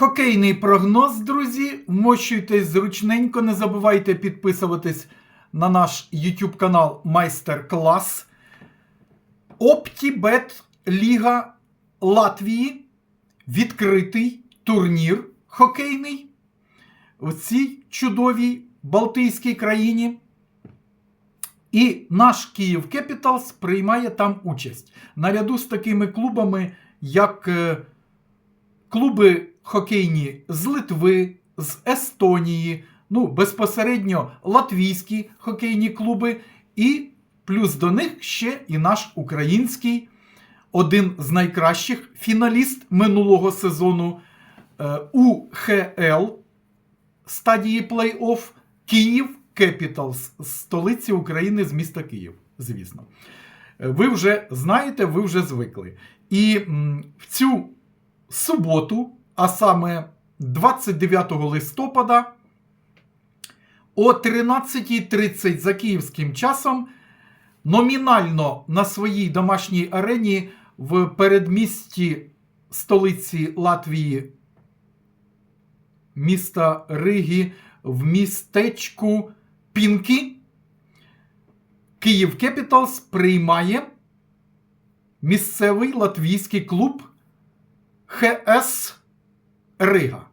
Хокейний прогноз, друзі. Вмощуйтесь зручненько, не забувайте підписуватись на наш YouTube канал Майстер Клас. Оптібет Ліга Латвії. Відкритий турнір хокейний в цій чудовій Балтійській країні. І наш Київ Кепіталс приймає там участь наряду з такими клубами, як е, клуби хокейні з Литви, з Естонії, ну, безпосередньо латвійські хокейні клуби, і плюс до них ще і наш український, один з найкращих фіналіст минулого сезону е, УХЛ стадії плей-офф Київ Кепіталс з столиці України з міста Київ, звісно. Е, Ви вже знаєте, ви вже звикли. І в цю суботу, а саме 29 листопада, о 13.30 за київським часом, номінально на своїй домашній арені в передмісті столиці Латвії, міста Риги, в містечку Пінкі, Київ Кепіталс приймає місцевий латвійський клуб ХС Рига.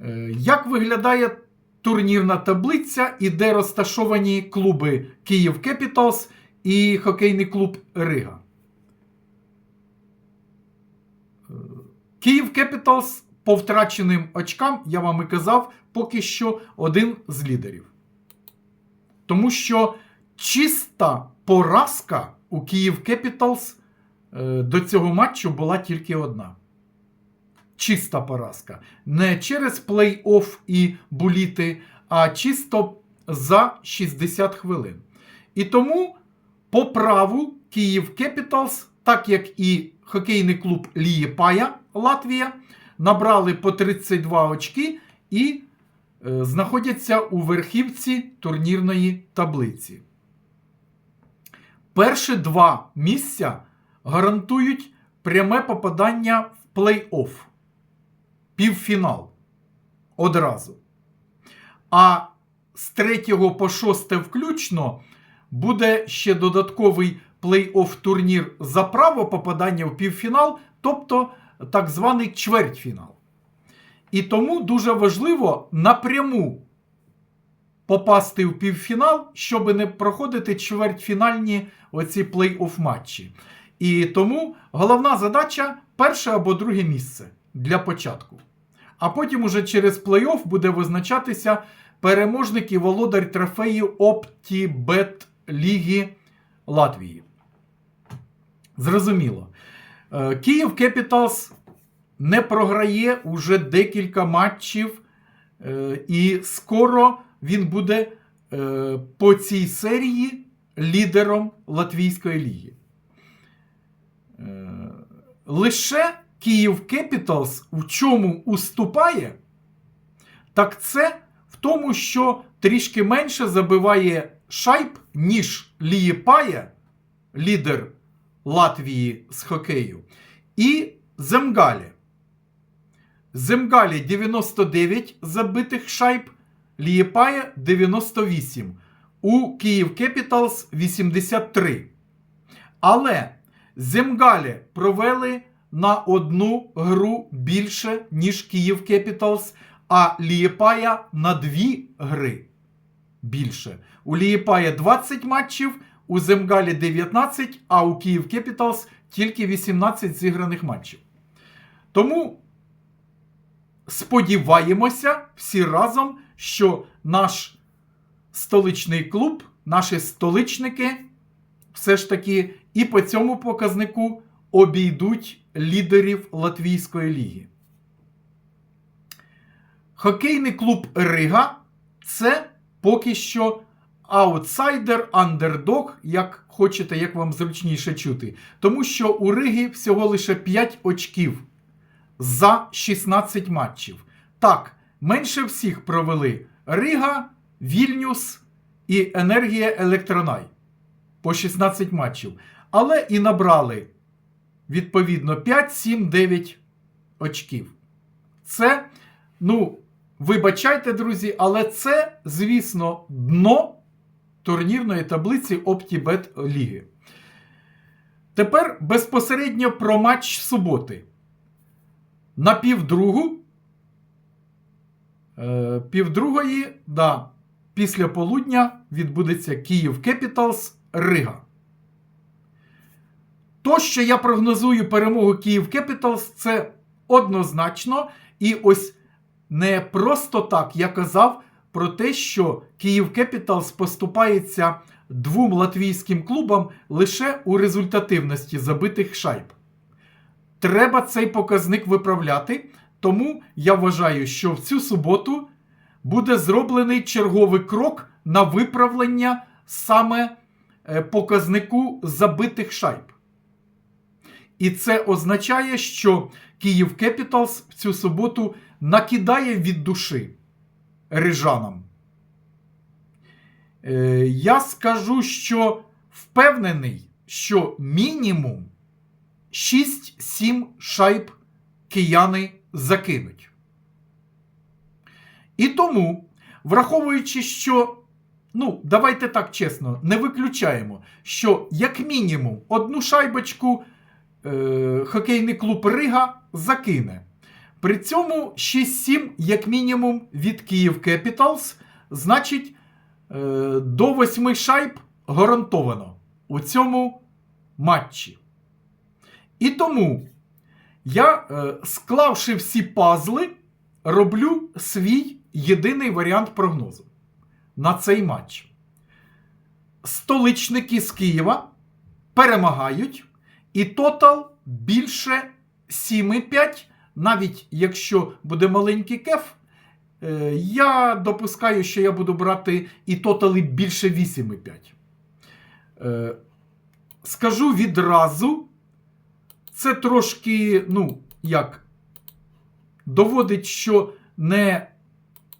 Е, Як виглядає турнірна таблиця і де розташовані клуби Київ Кепіталс і хокейний клуб Рига? Е, Київ Кепіталс по втраченим очкам, я вам і казав, поки що один з лідерів. Тому що чиста поразка у Київ Кепіталс е, до цього матчу була тільки одна. Чиста поразка. Не через плей-офф і буліти, а чисто за 60 хвилин. І тому по праву Київ Кепіталс, так як і хокейний клуб Лієпая Латвія, набрали по 32 очки і е, знаходяться у верхівці турнірної таблиці. Перші два місця гарантують пряме попадання в плей-офф. Півфінал. Одразу. А з 3 по 6 включно буде ще додатковий плей-офф турнір за право попадання в півфінал, тобто так званий чвертьфінал. І тому дуже важливо напряму попасти в півфінал, щоб не проходити чвертьфінальні оці плей-офф матчі. І тому головна задача перше або друге місце для початку. А потім уже через плей-офф буде визначатися переможник і володар трофею Оптібет Ліги Латвії. Зрозуміло. Е, Київ Кепіталс не програє уже декілька матчів, е, і скоро він буде е, по цій серії лідером Латвійської ліги. Лише Київ Кепіталс в чому уступає, так це в тому, що трішки менше забиває шайб, ніж Лієпає, лідер Латвії з хокею, і Земгалі. Земгалі 99 забитих шайб, Лієпає 98. У Київ Кепіталс 83. Але Земгалі провели на одну гру більше, ніж Київ Кепіталс, а Лієпая на дві гри більше. У Лієпая 20 матчів, у Земгалі 19, а у Київ Кепіталс тільки 18 зіграних матчів. Тому сподіваємося всі разом, що наш столичний клуб, наші столичники все ж таки і по цьому показнику обійдуть лідерів Латвійської ліги. Хокейний клуб Рига це поки що аутсайдер, андердог, як хочете, як вам зручніше чути. Тому що у Риги всього лише 5 очків за 16 матчів. Так, менше всіх провели Рига, Вільнюс і Енергія Електронай по 16 матчів. Але і набрали відповідно 5, 7, 9 очків. це, ну, вибачайте, друзі, але це, звісно, дно турнірної таблиці OptiBet Ліги. Тепер безпосередньо про матч суботи. На півдругу. Е, півдругої, да, після полудня відбудеться Київ Кепіталс Рига. То, що я прогнозую перемогу Київ Кепіталс, це однозначно. І ось не просто так я казав про те, що Київ Кепіталс поступається двом латвійським клубам лише у результативності забитих шайб. Треба цей показник виправляти, тому я вважаю, що в цю суботу буде зроблений черговий крок на виправлення саме е, показнику забитих шайб. І це означає, що Київ Кепіталс в цю суботу накидає від душі рижанам. Е, Я скажу, що впевнений, що мінімум 6-7 шайб кияни закинуть. І тому, враховуючи, що, ну, давайте так чесно, не виключаємо, що як мінімум одну шайбочку е, хокейний клуб Рига закине. При цьому 6-7, як мінімум, від Київ Кепіталс, значить, е, до 8 шайб гарантовано у цьому матчі. І тому я, е, склавши всі пазли, роблю свій єдиний варіант прогнозу на цей матч. Столичники з Києва перемагають, і тотал більше 7,5. Навіть якщо буде маленький кеф, е, я допускаю, що я буду брати і тотали більше 8,5. Е, Скажу відразу, це трошки, ну, як, доводить, що не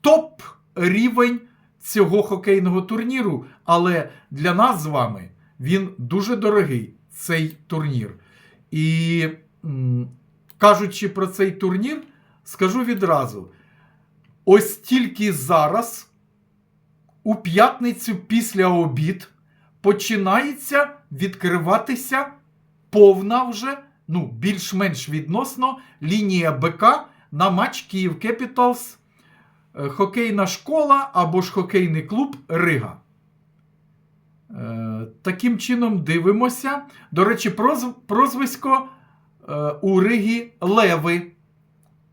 топ рівень цього хокейного турніру, але для нас з вами він дуже дорогий, цей турнір. І кажучи про цей турнір, скажу відразу: ось тільки зараз, у п'ятницю після обід, починається відкриватися повна вже, ну, більш-менш відносно лінія БК на матч Київ Кепіталс, е, хокейна школа або ж хокейний клуб Рига. Е, Таким чином дивимося. До речі, прозв- прозвисько е, у Ригі Леви.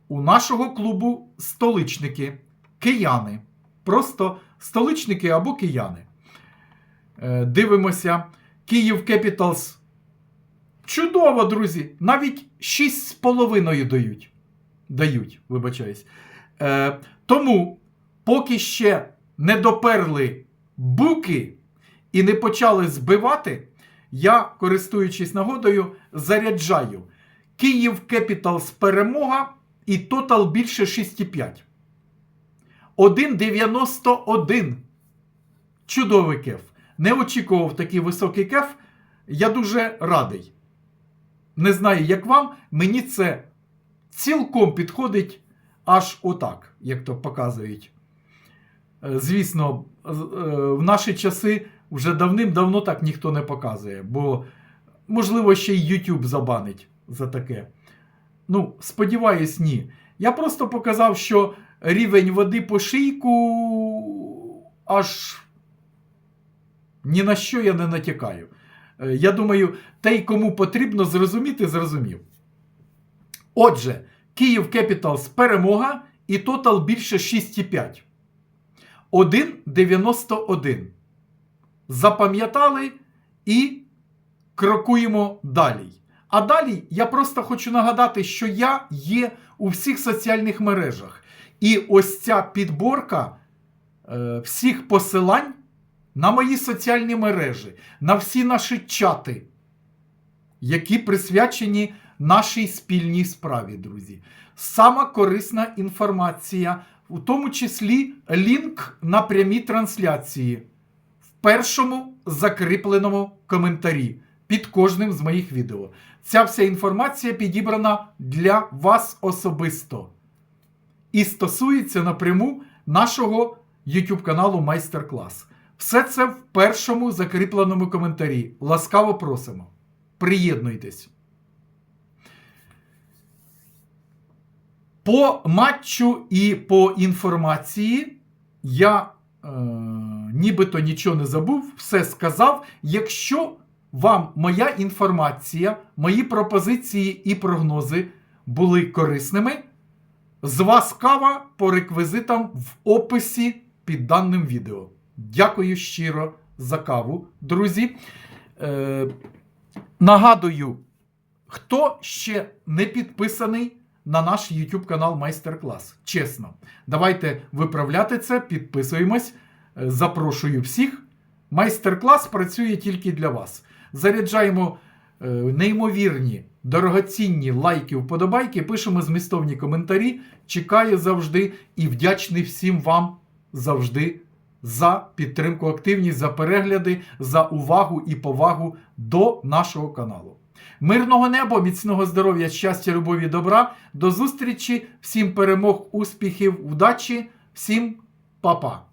У нашого клубу столичники, кияни. Просто столичники або кияни. Е, Дивимося. Київ Кепіталс. Чудово, друзі! Навіть 6,5 дають. Дають, вибачаюсь. Е, тому, поки ще не доперли буки і не почали збивати, я, користуючись нагодою, заряджаю Київ Кепіталс перемога і тотал більше 6,5. 1,91. Чудовий кеф. Не очікував такий високий кеф. Я дуже радий. Не знаю, як вам, мені це цілком підходить аж отак, як то показують. Е, Звісно, е, в наші часи вже давним-давно так ніхто не показує, бо, можливо, ще й YouTube забанить за таке. Ну, сподіваюсь, ні. Я просто показав, що рівень води по шийку аж ні на що я не натякаю. Е, Я думаю, той, кому потрібно зрозуміти, зрозумів. Отже, Київ Кепіталс перемога і тотал більше 6,5. 1,91. Запам'ятали і крокуємо далі. А далі я просто хочу нагадати, що я є у всіх соціальних мережах. І ось ця підборка е, всіх посилань на мої соціальні мережі, на всі наші чати, які присвячені нашій спільній справі, друзі. Сама корисна інформація, у тому числі лінк на прямі трансляції першому закріпленому коментарі під кожним з моїх відео. Ця вся інформація підібрана для вас особисто. і стосується напряму нашого YouTube каналу Майстер-клас. Все це в першому закріпленому коментарі. Ласкаво просимо. Приєднуйтесь. По матчу і по інформації я е, нібито нічого не забув, все сказав. Якщо вам моя інформація, мої пропозиції і прогнози були корисними, з вас кава по реквізитам в описі під даним відео. Дякую щиро за каву, друзі. Е, нагадую, хто ще не підписаний на наш YouTube канал Майстер-клас. Чесно, давайте виправляти це, підписуємось. Е, Запрошую всіх. Майстер-клас працює тільки для вас. Заряджаємо е, неймовірні, дорогоцінні лайки, вподобайки, пишемо змістовні коментарі. Чекаю завжди і вдячний всім вам завжди за підтримку, активність, за перегляди, за увагу і повагу до нашого каналу. Мирного неба, міцного здоров'я, щастя, любові, добра. До зустрічі, всім перемог, успіхів, удачі, всім па-па!